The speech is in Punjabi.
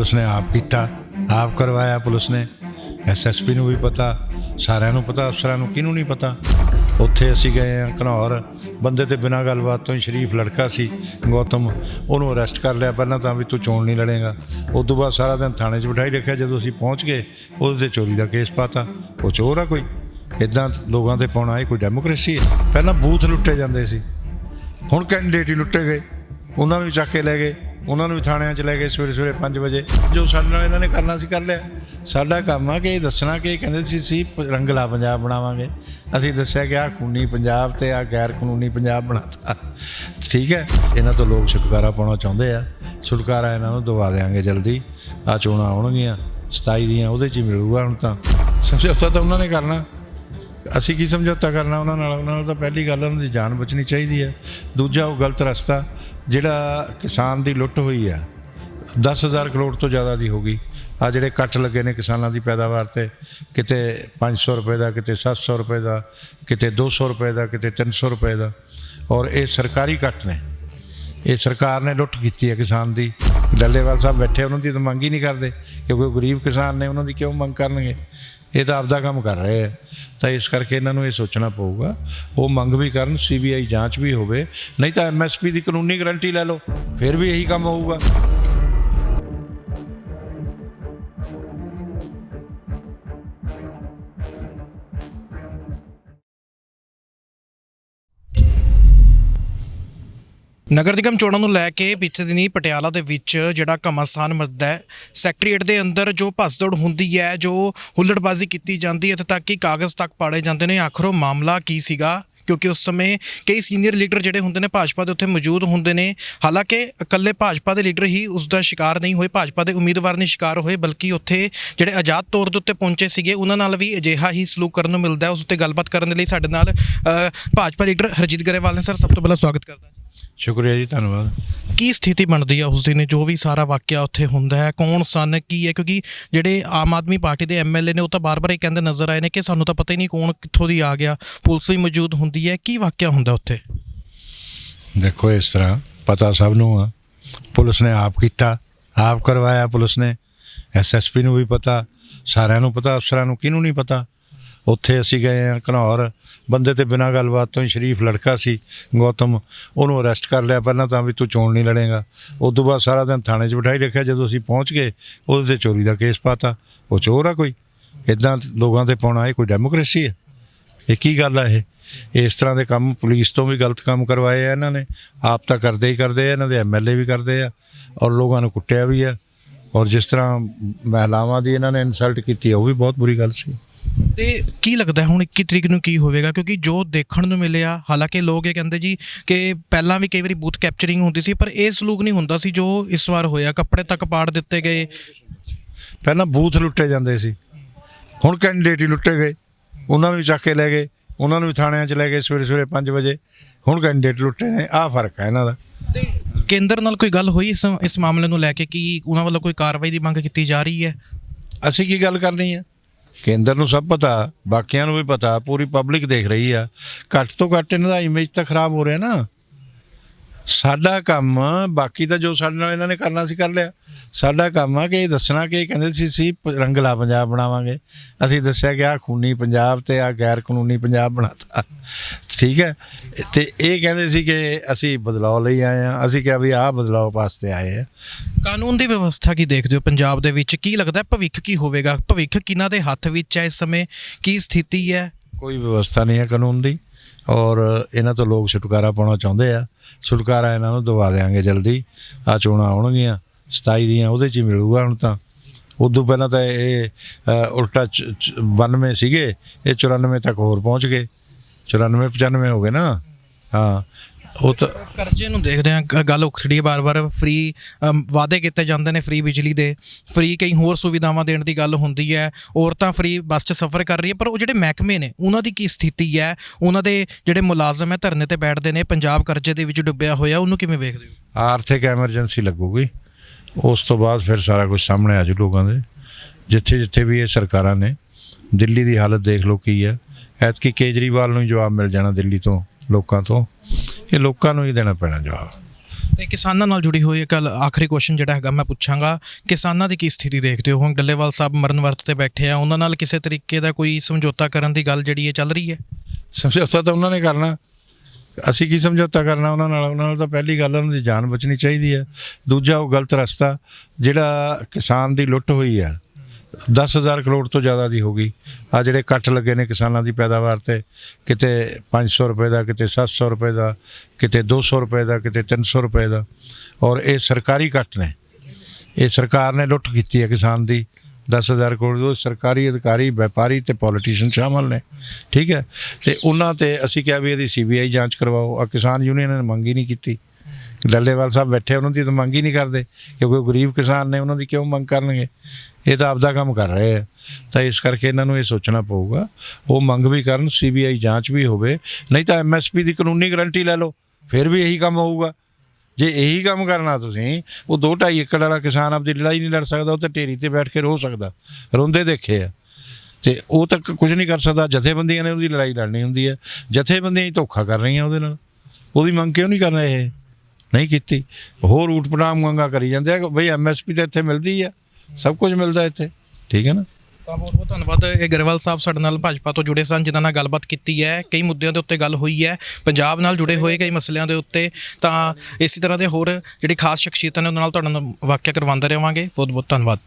ਪੁਲਿਸ ਨੇ ਆਪ ਕੀਤਾ, ਆਪ ਕਰਵਾਇਆ ਪੁਲਿਸ ਨੇ। ਐਸਐਸਪੀ ਨੂੰ ਵੀ ਪਤਾ, ਸਾਰਿਆਂ ਨੂੰ ਪਤਾ, ਅਫਸਰਾਂ ਨੂੰ ਕਿਹਨੂੰ ਨਹੀਂ ਪਤਾ। ਉੱਥੇ ਅਸੀਂ ਗਏ ਆ ਘਨੌਰ। ਬੰਦੇ ਤੇ ਬਿਨਾਂ ਗੱਲਬਾਤ ਤੋਂ ਹੀ ਸ਼ਰੀਫ ਲੜਕਾ ਸੀ, ਗੌਤਮ। ਉਹਨੂੰ ਅਰੈਸਟ ਕਰ ਲਿਆ ਪਹਿਲਾਂ ਤਾਂ ਵੀ ਤੂੰ ਚੋਣ ਨਹੀਂ ਲੜੇਗਾ। ਉਸ ਤੋਂ ਬਾਅਦ ਸਾਰਾ ਦਿਨ ਥਾਣੇ 'ਚ ਬਿਠਾਈ ਰੱਖਿਆ, ਜਦੋਂ ਅਸੀਂ ਪਹੁੰਚ ਗਏ ਉਹਦੇ ਤੇ ਚੋਰੀ ਦਾ ਕੇਸ ਪਾਤਾ। ਉਹ ਚੋਰ ਆ ਕੋਈ? ਇਦਾਂ ਲੋਕਾਂ ਤੇ ਪਾਉਣਾ ਇਹ ਕੋਈ ਡੈਮੋਕ੍ਰੇਸੀ ਹੈ? ਪਹਿਲਾਂ ਬੂਥ ਲੁੱਟੇ ਜਾਂਦੇ ਸੀ। ਹੁਣ ਕੈਂਡੀਡੇਟ ਹੀ ਲੁੱਟੇ ਗਏ। ਉਹਨਾਂ ਨੂੰ ਵੀ ਚੱਕ ਕੇ ਲੈ ਗਏ। ਉਹਨਾਂ ਨੂੰ ਵੀ ਥਾਣਿਆਂ 'ਚ ਲੈ ਕੇ ਸਵੇਰੇ ਸਵੇਰੇ 5 ਵਜੇ। ਜੋ ਸਾਡੇ ਨਾਲ ਇਹਨਾਂ ਨੇ ਕਰਨਾ ਸੀ, ਕਰ ਲਿਆ। ਸਾਡਾ ਕੰਮ ਆ ਕਿ ਇਹ ਦੱਸਣਾ ਕਿ ਇਹ ਕਹਿੰਦੇ ਸੀ ਸੀ ਰੰਗਲਾ ਪੰਜਾਬ ਬਣਾਵਾਂਗੇ। ਅਸੀਂ ਦੱਸਿਆ ਕਿ ਆ ਖੂਨੀ ਪੰਜਾਬ ਤੇ ਆ ਗੈਰ ਕਾਨੂੰਨੀ ਪੰਜਾਬ ਬਣਾਤਾ। ਠੀਕ ਹੈ? ਇਹਨਾਂ ਤੋਂ ਲੋਕ ਛੁਟਕਾਰਾ ਪਾਉਣਾ ਚਾਹੁੰਦੇ ਆ। ਛੁਟਕਾਰਾ ਇਹਨਾਂ ਨੂੰ ਦਵਾ ਦੇਾਂਗੇ ਜਲਦੀ। ਆ ਚੋਣਾਂ ਆਉਣਗੀਆਂ 27 ਦੀਆਂ, ਉਹਦੇ 'ਚ ਹੀ ਮਿਲੂਗਾ ਹੁਣ ਤਾਂ। ਸਮਝੌਤਾ ਤਾਂ ਉਹਨਾਂ ਨੇ ਕਰਨਾ। ਅਸੀਂ ਕੀ ਸਮਝੌਤਾ ਕਰਨਾ? ਉਹਨਾਂ ਨਾਲ ਉਹਨਾਂ ਨਾਲ ਤਾਂ ਪਹਿਲੀ ਗੱਲ ਉਹਨਾਂ ਦੀ ਜਾਨ ਬਚਣੀ ਚਾਹੀਦੀ ਹੈ। ਦੂਜਾ ਉਹ ਗਲਤ ਰਸਤਾ, ਜਿਹੜਾ ਕਿਸਾਨ ਦੀ ਲੁੱਟ ਹੋਈ ਹੈ 10000 ਕਰੋੜ ਤੋਂ ਜ਼ਿਆਦਾ ਦੀ ਹੋ ਗਈ। ਆ ਜਿਹੜੇ ਕੱਟ ਲੱਗੇ ਨੇ ਕਿਸਾਨਾਂ ਦੀ ਪੈਦਾਵਾਰ ਤੇ, ਕਿਤੇ 500 ਰੁਪਏ ਦਾ, ਕਿਤੇ 700 ਰੁਪਏ ਦਾ, ਕਿਤੇ 200 ਰੁਪਏ ਦਾ, ਕਿਤੇ 300 ਰੁਪਏ ਦਾ। ਔਰ ਇਹ ਸਰਕਾਰੀ ਕੱਟ ਨੇ। ਇਹ ਸਰਕਾਰ ਨੇ ਲੁੱਟ ਕੀਤੀ ਹੈ ਕਿਸਾਨ ਦੀ। ਡੱਲੇਵਾਲ ਸਾਹਿਬ ਬੈਠੇ, ਉਹਨਾਂ ਦੀ ਤਾਂ ਮੰਗ ਹੀ ਨਹੀਂ ਕਰਦੇ, ਕਿਉਂਕਿ ਉਹ ਗਰੀਬ ਕਿਸਾਨ ਨੇ, ਉਹਨਾਂ ਦੀ ਕਿਉਂ ਮੰਗ ਕਰਨਗੇ? ਇਹ ਤਾਂ ਆਪਦਾ ਕੰਮ ਕਰ ਰਹੇ ਆ। ਤਾਂ ਇਸ ਕਰਕੇ ਇਹਨਾਂ ਨੂੰ ਇਹ ਸੋਚਣਾ ਪਊਗਾ। ਉਹ ਮੰਗ ਵੀ ਕਰਨ ਸੀਬੀਆਈ ਜਾਂਚ ਵੀ ਹੋਵੇ। ਨਹੀਂ ਤਾਂ ਐਮਐਸਪੀ ਦੀ ਕਾਨੂੰਨੀ ਗਾਰੰਟੀ ਲੈ ਲਓ। ਫਿਰ ਵੀ ਇਹੀ ਕੰਮ ਹੋਊਗਾ। ਨਗਰ ਨਿਗਮ ਚੋਣਾਂ ਨੂੰ ਲੈ ਕੇ ਪਿਛਲੇ ਦਿਨੀ ਪਟਿਆਲਾ ਦੇ ਵਿੱਚ ਜਿਹੜਾ ਘਮਾਸਾਨ ਮੱਚਦਾ ਹੈ ਸੈਕਟਰੀਏਟ ਦੇ ਅੰਦਰ ਜੋ ਭਸਦੌੜ ਹੁੰਦੀ ਹੈ, ਜੋ ਹੁੱਲੜਬਾਜ਼ੀ ਕੀਤੀ ਜਾਂਦੀ ਹੈ, ਇੱਥੇ ਤੱਕ ਕਿ ਕਾਗਜ਼ ਤੱਕ ਪਾੜੇ ਜਾਂਦੇ ਨੇ, ਆਖਰ ਮਾਮਲਾ ਕੀ ਸੀਗਾ? ਕਿਉਂਕਿ ਉਸ ਸਮੇਂ ਕਈ ਸੀਨੀਅਰ ਲੀਡਰ ਜਿਹੜੇ ਹੁੰਦੇ ਨੇ ਭਾਜਪਾ ਦੇ ਉੱਥੇ ਮੌਜੂਦ ਹੁੰਦੇ ਨੇ। ਹਾਲਾਂਕਿ ਇਕੱਲੇ ਭਾਜਪਾ ਦੇ ਲੀਡਰ ਹੀ ਉਸ ਦਾ ਸ਼ਿਕਾਰ ਨਹੀਂ ਹੋਏ, ਭਾਜਪਾ ਦੇ ਉਮੀਦਵਾਰ ਨਹੀਂ ਸ਼ਿਕਾਰ ਹੋਏ, ਬਲਕਿ ਉੱਥੇ ਜਿਹੜੇ ਆਜ਼ਾਦ ਤੌਰ ਦੇ ਉੱਤੇ ਪਹੁੰਚੇ ਸੀਗੇ, ਉਹਨਾਂ ਨਾਲ ਵੀ ਅਜਿਹਾ ਹੀ ਸਲੂਕ ਕਰਨ ਨੂੰ ਮਿਲਦਾ ਹੈ। ਉਸ ਉੱਤੇ ਗੱਲਬਾਤ ਕਰਨ ਦੇ ਲਈ ਸਾਡੇ ਨਾਲ ਭਾਜਪਾ ਲੀਡਰ ਹਰਜੀਤ ਗਰੇਵਾਲ ਨੇ। ਸਰ, ਸਭ ਤੋਂ ਪਹਿਲਾਂ ਸਵਾਗਤ ਕਰਦਾ ਸ਼ੁਕਰੀਆ ਜੀ, ਧੰਨਵਾਦ। ਕੀ ਸਥਿਤੀ ਬਣਦੀ ਆ ਉਸ ਦਿਨ? ਜੋ ਵੀ ਸਾਰਾ ਵਾਕਿਆ ਉੱਥੇ ਹੁੰਦਾ ਹੈ, ਕੌਣ ਸਨ, ਕੀ ਹੈ? ਕਿਉਂਕਿ ਜਿਹੜੇ ਆਮ ਆਦਮੀ ਪਾਰਟੀ ਦੇ ਐਮਐਲਏ ਨੇ, ਉਹ ਤਾਂ ਬਾਰ-ਬਾਰ ਇਹ ਕਹਿੰਦੇ ਨਜ਼ਰ ਆਏ ਨੇ ਕਿ ਸਾਨੂੰ ਤਾਂ ਪਤਾ ਹੀ ਨਹੀਂ ਕੌਣ ਕਿੱਥੋਂ ਦੀ ਆ ਗਿਆ। ਪੁਲਿਸ ਵੀ ਮੌਜੂਦ ਹੁੰਦੀ ਹੈ। ਕੀ ਵਾਕਿਆ ਹੁੰਦਾ ਉੱਥੇ? ਦੇਖੋ, ਇਸ ਤਰ੍ਹਾਂ ਪਤਾ ਸਭ ਨੂੰ ਆ। ਪੁਲਿਸ ਨੇ ਆਪ ਕੀਤਾ, ਆਪ ਕਰਵਾਇਆ ਪੁਲਿਸ ਨੇ। ਐਸਐਸਪੀ ਨੂੰ ਵੀ ਪਤਾ, ਸਾਰਿਆਂ ਨੂੰ ਪਤਾ, ਅਫਸਰਾਂ ਨੂੰ ਕਿਹਨੂੰ ਨਹੀਂ ਪਤਾ। ਉੱਥੇ ਅਸੀਂ ਗਏ ਆ ਘਨੌਰ। ਬੰਦੇ ਤੇ ਬਿਨਾਂ ਗੱਲਬਾਤ ਤੋਂ ਹੀ ਸ਼ਰੀਫ ਲੜਕਾ ਸੀ, ਗੌਤਮ। ਉਹਨੂੰ ਅਰੈਸਟ ਕਰ ਲਿਆ ਪਹਿਲਾਂ ਤਾਂ ਵੀ ਤੂੰ ਚੋਣ ਨਹੀਂ ਲੜੇਗਾ। ਉਸ ਤੋਂ ਬਾਅਦ ਸਾਰਾ ਦਿਨ ਥਾਣੇ 'ਚ ਬਿਠਾਈ ਰੱਖਿਆ। ਜਦੋਂ ਅਸੀਂ ਪਹੁੰਚ ਗਏ, ਉਹਦੇ ਤੇ ਚੋਰੀ ਦਾ ਕੇਸ ਪਾਤਾ। ਉਹ ਚੋਰ ਆ ਕੋਈ? ਇਦਾਂ ਲੋਕਾਂ ਤੇ ਪਾਉਣਾ ਇਹ ਕੋਈ ਡੈਮੋਕ੍ਰੇਸੀ ਹੈ? ਇਹ ਕੀ ਗੱਲ ਆ ਇਹ? ਇਸ ਤਰ੍ਹਾਂ ਦੇ ਕੰਮ ਪੁਲਿਸ ਤੋਂ ਵੀ ਗਲਤ ਕੰਮ ਕਰਵਾਏ ਆ ਇਹਨਾਂ ਨੇ। ਆਪ ਤਾਂ ਕਰਦੇ ਹੀ ਕਰਦੇ ਆ, ਇਹਨਾਂ ਦੇ ਐਮਐਲਏ ਵੀ ਕਰਦੇ ਆ ਔਰ ਲੋਕਾਂ ਨੂੰ ਕੁੱਟਿਆ ਵੀ ਆ। ਔਰ ਜਿਸ ਤਰ੍ਹਾਂ ਮਹਿਲਾਵਾਂ ਦੀ ਇਹਨਾਂ ਨੇ ਇਨਸਲਟ ਕੀਤੀ ਉਹ ਵੀ ਬਹੁਤ ਬੁਰੀ ਗੱਲ ਸੀ। ਤੇ ਕੀ ਲੱਗਦਾ ਹੁਣ 21 ਤਰੀਕ ਨੂੰ ਕੀ ਹੋਵੇਗਾ? ਕਿਉਂਕਿ ਜੋ ਦੇਖਣ ਨੂੰ ਮਿਲਿਆ ਹਾਲਾਂਕਿ ਲੋਕ ਇਹ ਕਹਿੰਦੇ ਜੀ ਕਿ ਪਹਿਲਾਂ ਵੀ ਕਈ ਵਾਰੀ ਬੂਥ ਕੈਪਚਰਿੰਗ ਹੁੰਦੀ ਸੀ ਪਰ ਇਹ ਸਲੂਕ ਨਹੀਂ ਹੁੰਦਾ ਸੀ ਜੋ ਇਸ ਵਾਰ ਹੋਇਆ। ਕੱਪੜੇ ਤੱਕ ਪਾੜ ਦਿੱਤੇ ਗਏ। ਪਹਿਲਾਂ ਬੂਥ ਲੁੱਟੇ ਜਾਂਦੇ ਸੀ। ਹੁਣ ਕੈਂਡੀਡੇਟ ਹੀ ਲੁੱਟੇ ਗਏ। ਉਹਨਾਂ ਨੂੰ ਵੀ ਚੱਕ ਕੇ ਲੈ ਗਏ। ਉਹਨਾਂ ਨੂੰ ਵੀ ਥਾਣਿਆਂ 'ਚ ਲੈ ਗਏ ਸਵੇਰੇ ਸਵੇਰੇ 5 ਵਜੇ। ਹੁਣ ਕੈਂਡੀਡੇਟ ਲੁੱਟੇ ਨੇ। ਆਹ ਫ਼ਰਕ ਹੈ ਇਹਨਾਂ ਦਾ। ਤੇ ਕੇਂਦਰ ਨਾਲ ਕੋਈ ਗੱਲ ਹੋਈ ਇਸ ਇਸ ਮਾਮਲੇ ਨੂੰ ਲੈ ਕੇ ਕਿ ਉਹਨਾਂ ਵੱਲੋਂ ਕੋਈ ਕਾਰਵਾਈ ਦੀ ਮੰਗ ਕੀਤੀ ਜਾ ਰਹੀ ਹੈ? ਅਸੀਂ ਕੀ ਗੱਲ ਕਰਨੀ ਹੈ? ਕੇਂਦਰ ਨੂੰ ਸਭ ਪਤਾ, ਬਾਕੀਆਂ ਨੂੰ ਵੀ ਪਤਾ, ਪੂਰੀ ਪਬਲਿਕ ਦੇਖ ਰਹੀ ਆ। ਘੱਟ ਤੋਂ ਘੱਟ ਇਹਨਾਂ ਦਾ ਇਮੇਜ ਤਾਂ ਖਰਾਬ ਹੋ ਰਿਹਾ ਨਾ। ਸਾਡਾ ਕੰਮ ਬਾਕੀ ਤਾਂ ਜੋ ਸਾਡੇ ਨਾਲ ਇਹਨਾਂ ਨੇ ਕਰਨਾ ਸੀ ਕਰ ਲਿਆ। ਸਾਡਾ ਕੰਮ ਆ ਕਿ ਇਹ ਦੱਸਣਾ ਕਿ ਇਹ ਕਹਿੰਦੇ ਸੀ ਸੀ ਰੰਗਲਾ ਪੰਜਾਬ ਬਣਾਵਾਂਗੇ। ਅਸੀਂ ਦੱਸਿਆ ਕਿ ਆ ਖੂਨੀ ਪੰਜਾਬ ਤੇ ਆ ਗੈਰ ਕਾਨੂੰਨੀ ਪੰਜਾਬ ਬਣਾਤਾ। ਠੀਕ ਹੈ? ਤੇ ਇਹ ਕਹਿੰਦੇ ਸੀ ਕਿ ਅਸੀਂ ਬਦਲਾਅ ਲਈ ਆਏ ਆ ਅਸੀਂ ਕਿਹਾ ਵੀ ਆਹ ਬਦਲਾਅ ਵਾਸਤੇ ਆਏ ਆ। ਕਾਨੂੰਨ ਦੀ ਵਿਵਸਥਾ ਕੀ ਦੇਖਦੇ ਹੋ? ਪੰਜਾਬ ਦੇ ਵਿੱਚ ਕੀ ਲੱਗਦਾ ਭਵਿੱਖ ਕੀ ਹੋਵੇਗਾ? ਭਵਿੱਖ ਕਿਹਨਾਂ ਦੇ ਹੱਥ ਵਿੱਚ ਹੈ ਇਸ ਸਮੇਂ? ਕੀ ਸਥਿਤੀ ਹੈ? ਕੋਈ ਵਿਵਸਥਾ ਨਹੀਂ ਹੈ ਕਾਨੂੰਨ ਦੀ। ਔਰ ਇਹਨਾਂ ਤੋਂ ਲੋਕ ਛੁਟਕਾਰਾ ਪਾਉਣਾ ਚਾਹੁੰਦੇ ਆ। ਛੁਟਕਾਰਾ ਇਹਨਾਂ ਨੂੰ ਦਵਾ ਦੇਾਂਗੇ ਜਲਦੀ। ਆ ਚੋਣਾਂ ਆਉਣਗੀਆਂ 27 ਦੀਆਂ ਉਹਦੇ 'ਚ ਹੀ ਮਿਲੂਗਾ ਹੁਣ ਤਾਂ। ਉਦੋਂ ਪਹਿਲਾਂ ਤਾਂ ਇਹ ਅ, ਉਲਟਾ 92 ਸੀਗੇ ਇਹ 94 ਤੱਕ ਹੋਰ ਪਹੁੰਚ ਗਏ। 94 95 ਹੋ ਗਏ ਨਾ। ਹਾਂ। ਉਹ ਤਾਂ ਕਰਜ਼ੇ ਨੂੰ ਦੇਖਦੇ ਆ ਗੱਲ ਉਖੜੀ ਬਾਰ-ਬਾਰ ਫ੍ਰੀ ਵਾਅਦੇ ਕੀਤੇ ਜਾਂਦੇ ਨੇ ਫ੍ਰੀ ਬਿਜਲੀ ਦੇ ਫ੍ਰੀ ਕਈ ਹੋਰ ਸੁਵਿਧਾਵਾਂ ਦੇਣ ਦੀ ਗੱਲ ਹੁੰਦੀ ਹੈ ਔਰਤਾਂ ਫ੍ਰੀ ਬੱਸ 'ਚ ਸਫ਼ਰ ਕਰ ਰਹੀ ਹੈ ਪਰ ਉਹ ਜਿਹੜੇ ਮਹਿਕਮੇ ਨੇ ਉਹਨਾਂ ਦੀ ਕੀ ਸਥਿਤੀ ਹੈ? ਉਹਨਾਂ ਦੇ ਜਿਹੜੇ ਮੁਲਾਜ਼ਮ ਹੈ ਧਰਨੇ ਤੇ ਬੈਠਦੇ ਨੇ ਪੰਜਾਬ ਕਰਜ਼ੇ ਦੇ ਵਿੱਚ ਡੁੱਬਿਆ ਹੋਇਆ ਉਹਨੂੰ ਕਿਵੇਂ ਵੇਖਦੇ ਹੋ? ਆਰਥਿਕ ਐਮਰਜੈਂਸੀ ਲੱਗੂਗੀ। ਉਸ ਤੋਂ ਬਾਅਦ ਫਿਰ ਸਾਰਾ ਕੁਝ ਸਾਹਮਣੇ ਆ ਜੂ ਲੋਕਾਂ ਦੇ। ਜਿੱਥੇ ਜਿੱਥੇ ਵੀ ਇਹ ਸਰਕਾਰਾਂ ਨੇ ਦਿੱਲੀ ਦੀ ਹਾਲਤ ਦੇਖ ਲਓ ਕੀ ਹੈ। ਐਤਕੀ ਕੇਜਰੀਵਾਲ ਨੂੰ ਜਵਾਬ ਮਿਲ ਜਾਣਾ ਦਿੱਲੀ ਤੋਂ ਲੋਕਾਂ ਤੋਂ। ਇਹ ਲੋਕਾਂ ਨੂੰ ਹੀ ਦੇਣਾ ਪੈਣਾ ਜਵਾਬ। ਤੇ ਕਿਸਾਨਾਂ ਨਾਲ ਜੁੜੀ ਹੋਈ ਇੱਕ ਗੱਲ ਆਖਰੀ ਕੁਐਸਚਨ ਜਿਹੜਾ ਹੈਗਾ ਮੈਂ ਪੁੱਛਾਂਗਾ ਕਿਸਾਨਾਂ ਦੀ ਕੀ ਸਥਿਤੀ ਦੇਖਦੇ ਹੋ? ਹੁਣ ਡੱਲੇਵਾਲ ਸਾਹਿਬ ਮਰਨ ਵਰਤ ਤੇ ਬੈਠੇ ਆ ਉਹਨਾਂ ਨਾਲ ਕਿਸੇ ਤਰੀਕੇ ਦਾ ਕੋਈ ਸਮਝੌਤਾ ਕਰਨ ਦੀ ਗੱਲ ਜਿਹੜੀ ਹੈ ਚੱਲ ਰਹੀ ਹੈ? ਸਮਝੌਤਾ ਤਾਂ ਉਹਨਾਂ ਨੇ ਕਰਨਾ। ਅਸੀਂ ਕੀ ਸਮਝੌਤਾ ਕਰਨਾ ਉਹਨਾਂ ਨਾਲ? ਉਹਨਾਂ ਨਾਲ ਤਾਂ ਪਹਿਲੀ ਗੱਲ ਉਹਨਾਂ ਦੀ ਜਾਨ ਬਚਣੀ ਚਾਹੀਦੀ ਹੈ। ਦੂਜਾ ਉਹ ਗਲਤ ਰਸਤਾ ਜਿਹੜਾ ਕਿਸਾਨ ਦੀ ਲੁੱਟ ਹੋਈ ਹੈ 10000 ਕਰੋੜ ਤੋਂ ਜ਼ਿਆਦਾ ਦੀ ਹੋ ਗਈ। ਆ ਜਿਹੜੇ ਕੱਟ ਲੱਗੇ ਨੇ ਕਿਸਾਨਾਂ ਦੀ ਪੈਦਾਵਾਰ ਤੇ, ਕਿਤੇ 500 ਰੁਪਏ ਦਾ, ਕਿਤੇ 700 ਰੁਪਏ ਦਾ, ਕਿਤੇ 200 ਰੁਪਏ ਦਾ, ਕਿਤੇ 300 ਰੁਪਏ ਦਾ। ਔਰ ਇਹ ਸਰਕਾਰੀ ਕੱਟ ਨੇ। ਇਹ ਸਰਕਾਰ ਨੇ ਲੁੱਟ ਕੀਤੀ ਹੈ ਕਿਸਾਨ ਦੀ। 10000 ਕਰੋੜ ਦੋ ਸਰਕਾਰੀ ਅਧਿਕਾਰੀ, ਵਪਾਰੀ ਤੇ ਪੋਲੀਟੀਸ਼ੀਅਨ ਸ਼ਾਮਲ ਨੇ। ਠੀਕ ਹੈ? ਤੇ ਉਹਨਾਂ ਤੇ ਅਸੀਂ ਕਿਹਾ ਵੀ ਇਹਦੀ ਸੀਬੀਆਈ ਜਾਂਚ ਕਰਵਾਓ। ਆ ਕਿਸਾਨ ਯੂਨੀਅਨ ਨੇ ਮੰਗ ਹੀ ਨਹੀਂ ਕੀਤੀ। ਡੱਲੇਵਾਲ ਸਾਹਿਬ ਬੈਠੇ, ਉਹਨਾਂ ਦੀ ਤਾਂ ਮੰਗ ਹੀ ਨਹੀਂ ਕਰਦੇ, ਕਿਉਂਕਿ ਗਰੀਬ ਕਿਸਾਨ ਨੇ, ਉਹਨਾਂ ਦੀ ਕਿਉਂ ਮੰਗ ਕਰਨਗੇ? ਇਹ ਤਾਂ ਆਪਦਾ ਕੰਮ ਕਰ ਰਹੇ ਆ। ਤਾਂ ਇਸ ਕਰਕੇ ਇਹਨਾਂ ਨੂੰ ਇਹ ਸੋਚਣਾ ਪਊਗਾ। ਉਹ ਮੰਗ ਵੀ ਕਰਨ, ਸੀਬੀਆਈ ਜਾਂਚ ਵੀ ਹੋਵੇ, ਨਹੀਂ ਤਾਂ ਐਮਐਸਪੀ ਦੀ ਕਾਨੂੰਨੀ ਗਾਰੰਟੀ ਲੈ ਲਓ, ਫਿਰ ਵੀ ਇਹੀ ਕੰਮ ਹੋਊਗਾ। ਜੇ ਇਹੀ ਕੰਮ ਕਰਨਾ ਤੁਸੀਂ, ਉਹ 2.5 ਏਕੜ ਵਾਲਾ ਕਿਸਾਨ ਆਪਦੀ ਲੜਾਈ ਨਹੀਂ ਲੜ ਸਕਦਾ, ਉਹ ਤਾਂ ਢੇਰੀ ਤੇ ਬੈਠ ਕੇ ਰੋ ਸਕਦਾ, ਰੋਂਦੇ ਦੇਖੇ ਆ। ਤੇ ਉਹ ਤਾਂ ਕੁਝ ਨਹੀਂ ਕਰ ਸਕਦਾ, ਜਥੇਬੰਦੀਆਂ ਨੇ ਉਹਦੀ ਲੜਾਈ ਲੜਨੀ ਹੁੰਦੀ ਹੈ ਜਥੇਬੰਦੀਆਂ ਹੀ ਧੋਖਾ ਕਰ ਰਹੀਆਂ ਉਹਦੇ ਨਾਲ। ਉਹਦੀ ਮੰਗ ਕਿਉਂ ਨਹੀਂ ਕਰ ਰਹੇ ਇਹ? ਨਹੀਂ ਕੀਤੀ। ਹੋਰ ਊਟ ਪਟਾਮ ਮੰਗਾ ਕਰੀ ਜਾਂਦੇ ਆ ਕਿ ਬਈ ਐਮਐਸਪੀ ਤਾਂ ਇੱਥੇ ਮਿਲਦੀ ਆ, ਸਭ ਕੁਝ ਮਿਲਦਾ ਇੱਥੇ। ਠੀਕ ਹੈ ਨਾ? ਤਾਂ ਬਹੁਤ ਬਹੁਤ ਧੰਨਵਾਦ। ਇਹ ਗਰੇਵਾਲ ਸਾਹਿਬ ਸਾਡੇ ਨਾਲ ਭਾਜਪਾ ਤੋਂ ਜੁੜੇ ਸਨ, ਜਿਨ੍ਹਾਂ ਨਾਲ ਗੱਲਬਾਤ ਕੀਤੀ ਹੈ। ਕਈ ਮੁੱਦਿਆਂ ਦੇ ਉੱਤੇ ਗੱਲ ਹੋਈ ਹੈ। ਪੰਜਾਬ ਨਾਲ ਜੁੜੇ ਹੋਏ ਕਈ ਮਸਲਿਆਂ ਦੇ ਉੱਤੇ। ਤਾਂ ਇਸੇ ਤਰ੍ਹਾਂ ਦੇ ਹੋਰ ਜਿਹੜੀ ਖਾਸ ਸ਼ਖਸੀਅਤਾਂ ਨੇ, ਉਹਨਾਂ ਨਾਲ ਤੁਹਾਡੇ ਨਾਲ ਵਾਕਿਆ ਕਰਵਾਉਂਦੇ ਰਹਾਂਗੇ। ਬਹੁਤ ਬਹੁਤ ਧੰਨਵਾਦ।